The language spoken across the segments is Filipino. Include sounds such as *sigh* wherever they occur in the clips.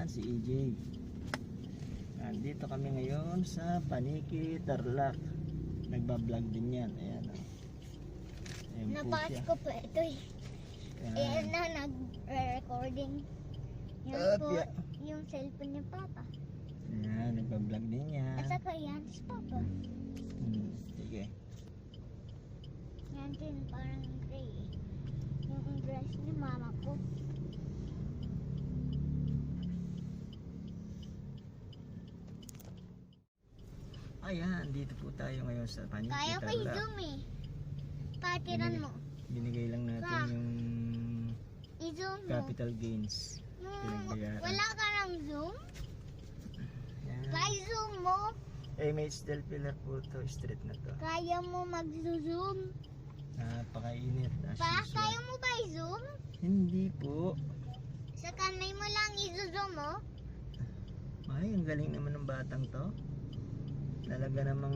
Ayan, si EJ. Nandito kami ngayon sa Paniki, Tarlac. Nagbablog din yan. Ayan. oh. Ayan Napas ko po ito eh. Ayan. Ayan na, nag-recording. Yan Up, po, yeah. yung cellphone ni Papa. Ayan, nagbablog din yan. At saka yan, si Papa. Hmm, sige. Yan din, parang gray eh. Yung dress ni mama ko. Ayan, dito po tayo ngayon sa Paniki, Kaya ko Tarlac. i-zoom eh. Patiran mo. Binigay lang natin Pa. yung I-zoom mo. capital gains. Pinagbayaran. wala ka ng zoom? Ayan. Kaya zoom mo. MH Del Pilar po to, street na to. Kaya mo mag-zoom. Napakainit. As Pa, usual. kaya mo ba i-zoom? Hindi po. Sa kanay mo lang i-zoom mo. Ay, ang galing naman ng batang to. Talaga namang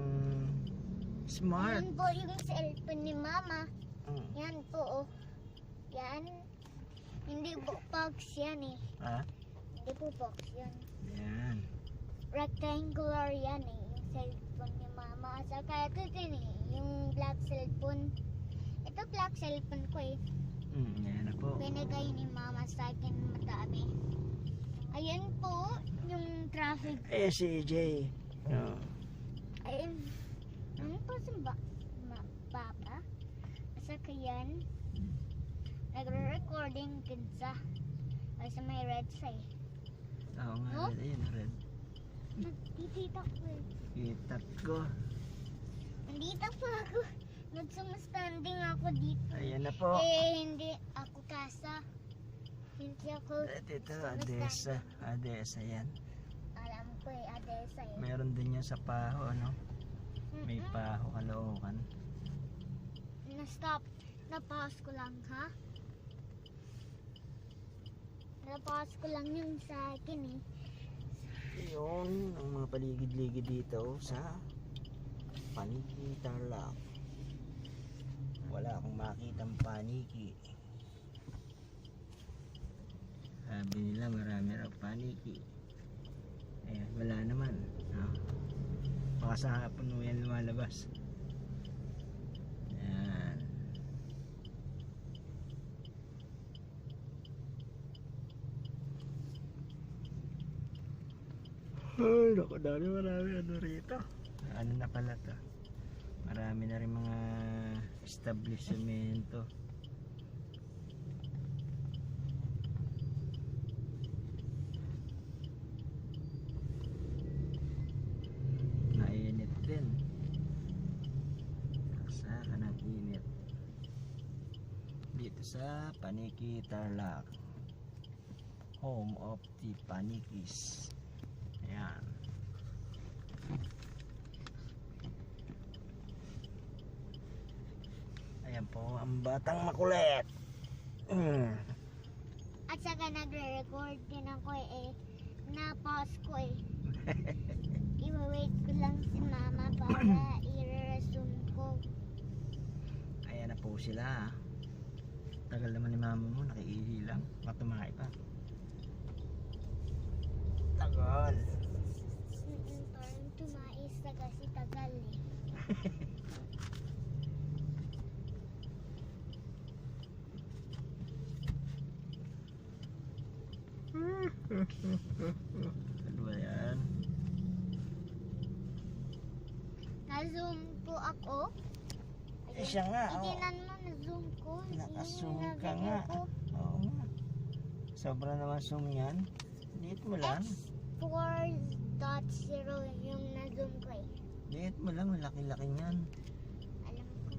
smart. Yan po yung cellphone ni mama. Mm. Yan po oh. Yan. Hindi po box yan eh. Ah, Hindi po box yan. yan. Rectangular yan eh. Yung cellphone ni mama. At saka ito din eh. Yung black cellphone. Ito black cellphone ko eh. Mm, yan na po. Binigay ni mama sa akin madami. Ayan po. Yung traffic. Eh, si EJ. Oh. Ayun. Ano po sa ba? Ma, papa? At saka yan. Nagre-recording kinsa. Ay sa may red side. Oo nga, Oh? red. Ayun, red. Nagtitita ko eh. Kitat ko. Nandito po ako. Nagsumastanding ako dito. Ayan na po. Eh, hindi ako kasa. Hindi ako, Dito, Adesa. Adesa yan. Ko eh, Adesa eh. Meron din yan sa Paho, ano? May Mm-mm. Paho, Caloocan. Na-stop. Na-pause ko lang, ha? Na-pause ko lang yung sa akin eh. Yun, ang mga paligid-ligid dito sa Paniki Tarlac. Wala akong makitang paniki. Sabi nila marami raw paniki. Ayan, wala naman. No? Baka sa mo yan lumalabas. Ayan. Ay, naku, dami marami ano rito. Ano na pala to? Marami na rin mga establishmento. Mainit din. Saka ng init. Dito sa Paniki Tarlac. Home of the Panikis. Ayan. Ayan po ang batang makulit. Mm. At saka nagre-record din ako eh. Na-pause ko eh. *laughs* I-wait ko lang si mama para *clears throat* i-resume ko. Ayan na po sila. Tagal naman ni mama mo, nakiihi lang. Matumahay pa. Tagal. Mm-mm, parang tumais na kasi tagal eh. Ano ba yan? Na-zoom po ako. Eh, siya nga. Itinan mo, Naka-zoom Yung ka nga. Oo nga. Sobra naman zoom yan. Liit mo lang. X4.0 yung na-zoom ko eh. Liit mo lang. Laki-laki niyan. Alam ko.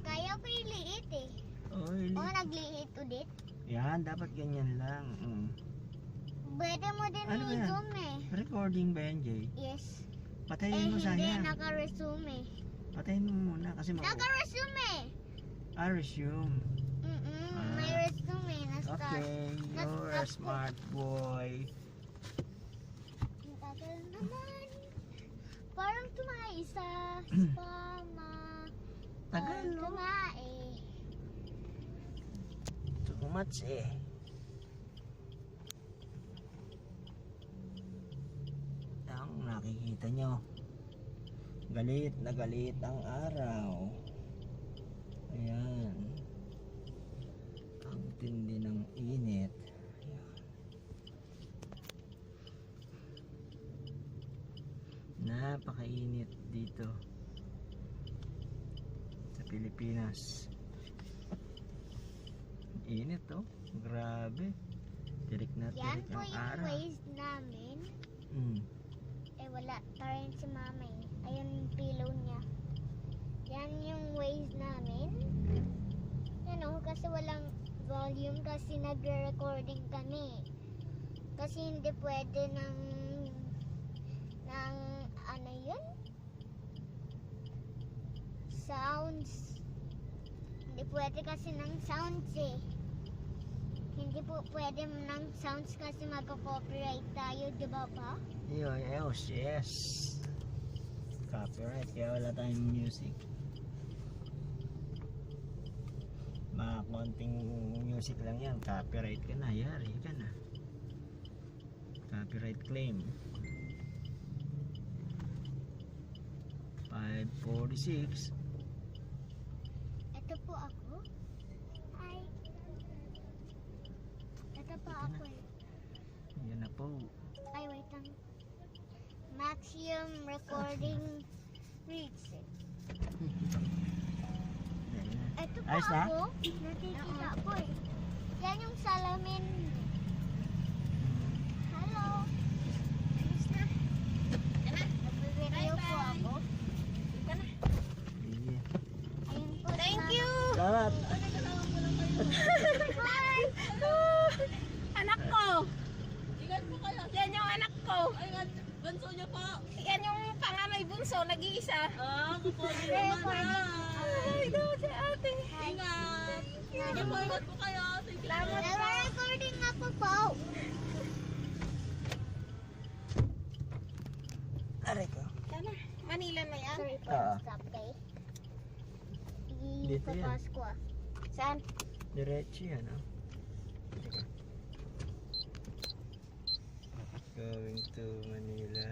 Kaya ko yung liit eh. Oh, O, liit. nagliit ulit. Yan, dapat ganyan lang. Mm. Pwede mo din Ano i-zoom eh. Recording ba yan, Jay? Yes. Eh, Patayin mo hindi. sayang. Naka-resume eh. Patayin mo muna kasi mo. Naka-resume eh. Ah, resume. Mm-mm. Ah. May resume eh. Na-start. Okay, you're a smart boy. Ang tagal naman. Parang tumae sa *clears throat* spama. Tagal, no? Tumae. Too much eh. nakikita nyo. Galit na galit ang araw. Ayan. Ang tindi ng init. Ayan. Napakainit dito sa Pilipinas. Init oh. Grabe. Tirik na Yan tirik po ang yung araw. ways namin. Mm. Eh, wala pa rin si mama eh. Ayun yung pillow niya. Yan yung ways namin. Yan o, kasi walang volume kasi nagre-recording kami. Kasi hindi pwede ng ng ano yun? Sounds. Hindi pwede kasi ng sounds eh. Hindi po pwede ng sounds kasi magko-copyright tayo, di ba pa? Yo, yes, yes. Copyright, kaya wala tayong music. Mga konting music lang yan, copyright ka na, yari ka na. Copyright claim. 546. Ito po ako. Hi. Ito po ako eh. Yan na po. Ay, wait lang. Maximum recording reach. Yan na. Ito Ayos na? ako. Nakikita ko eh. Yan yung salamin. Hello. Ayos na. Nagbe-video po ako. Sige. Ayun po. Thank you. Salamat. Bye. Anak ko! Ingat po kayo. Yan yung anak ko. Ay, bunso niyo po. Yan yung bunso, nag-iisa. Ah, kapag naman, Ay, daw si ate. Ingat. Ingat po, kayo. Salamat po. Nag-recording ako po. Aray ko. Na. Manila na yan. Sorry po, Ah. stop kay. Dito yan. Ipapas ko ah. Saan? Diretso yan. Teka. Going to Manila.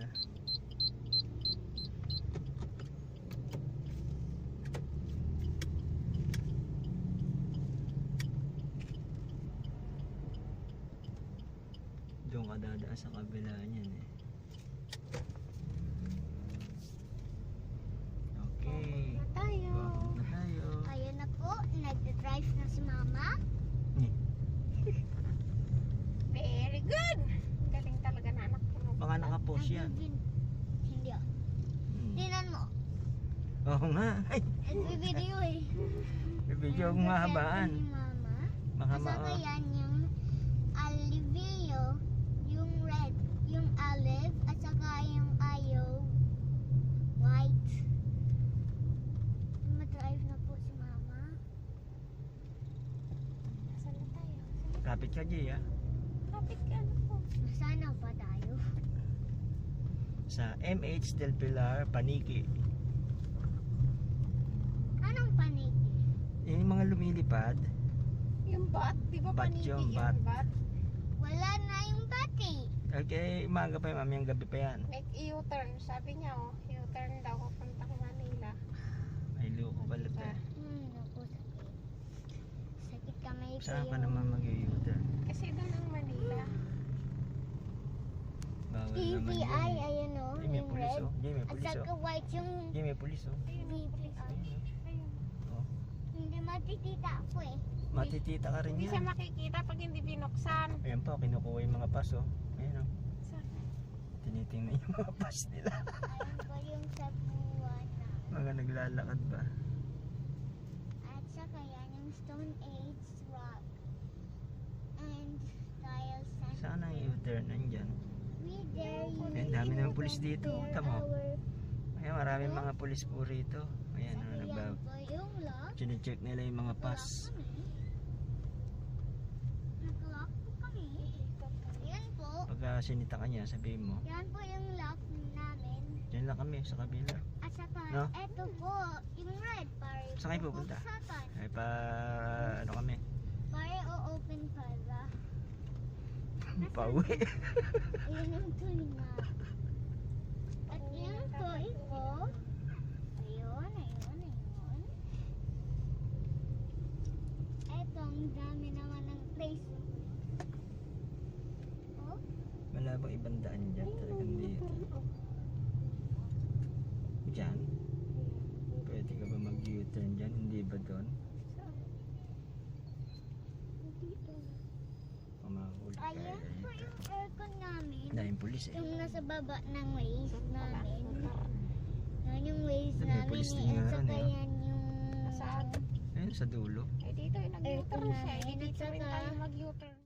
Doon ka dadaan sa kabila niyan eh. Okay. Tayo. Bakit na tayo? Ayun na po, nagda-drive na si mama. *laughs* Very good. Galing talaga na anak ko. Baka nakapost yan. Hindi ah. Hmm. Tinan mo. Oo nga. Ay, Nagbi-video eh. mahabaan. Ni mama. Baka At saka ma... yan yung alivio, yung olive, at saka yung ayaw, white. Madrive na po si mama. Saan na tayo? Kapit ka, ah. Kapit ka ano po. Nasaan pa tayo? Sa MH Del Pilar, Paniki. Anong paniki? Yung mga lumilipad, Yung bat, di ba Bat paniki yung yung bat. bat? Wala na yung bati. Okay, umaga pa yung mamayang gabi pa yan. Make U-turn. Sabi niya oh, U-turn daw papuntang Manila. Ay, loko pala to. Hmm, naku, sakit. Sakit kamay ko Saan ka naman mag-u-turn? Kasi doon ang Manila. Bawal naman TVI, yan. ayun o, Ay, may pulis, red. oh. Jay, may At pulis, saka oh. white yung Jay, may pulis, oh. Ayun. Hindi matitita ako eh. Matitita ka rin Hindi siya yan. makikita pag hindi binuksan. Ayan po, kinukuha yung mga paso. Oh. Tinitingnan yung mga *laughs* pas nila. Pa yung sa buwan mga naglalakad ba? At saka yan yung Stone Age rock. And tiles and Saan ang u-turn? Nandyan. Ayan, dami naman pulis dito. Tama. Ayan, maraming mga pulis po rito. Ayan, Saka oh, yan nagba... po yung lock. Chine-check nila yung mga pas. Nag-lock po kami. Yan po. Pagka sinita ka niya, sabihin mo, Yan po yung lock namin. dyan lang kami sa kabila. At saka, No? eto po, yung red. Pare Saan kayo pupunta? Ay pa, ano kami, Pare o-open para. pauwi. *laughs* Yun yung tuloy na. Ito, ito. Ayun, ayun, ayun. Ito, ang dami naman ng place. Oh, Wala bang ibang daan dyan? Talagang dito. Dyan? Pwede ka ba mag-U-turn dyan? Hindi ba doon? Pamahuli ka Ayan po dito. yung aircon namin. Daming pulis eh. Yung nasa baba ng waist namin. Yan yung waist May namin. police eh. din At nga, saka ano, yan yung... Saan? Ayun sa dulo. Eh dito yung nag-U-turn siya. Eh dito At rin tayo mag-U-turn.